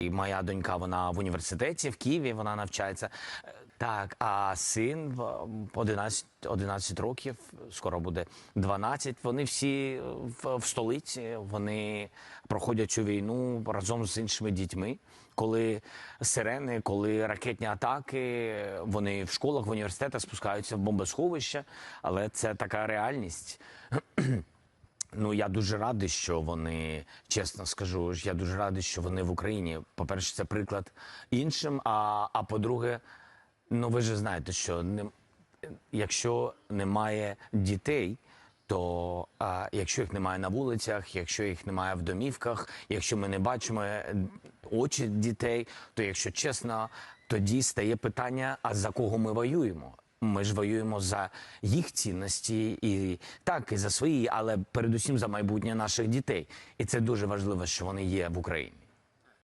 І моя донька, вона в університеті в Києві, вона навчається. Так, а син в 11, 11 років, скоро буде 12. Вони всі в, в столиці, вони проходять цю війну разом з іншими дітьми. Коли сирени, коли ракетні атаки, вони в школах, в університетах спускаються в бомбосховища, але це така реальність. Ну я дуже радий, що вони, чесно скажу, я дуже радий, що вони в Україні. По-перше, це приклад іншим. А, а по-друге, ну ви ж знаєте, що не, якщо немає дітей, то а, якщо їх немає на вулицях, якщо їх немає в домівках, якщо ми не бачимо е, очі дітей, то якщо чесно, тоді стає питання: а за кого ми воюємо? Ми ж воюємо за їх цінності і так, і за свої, але передусім за майбутнє наших дітей. І це дуже важливо, що вони є в Україні.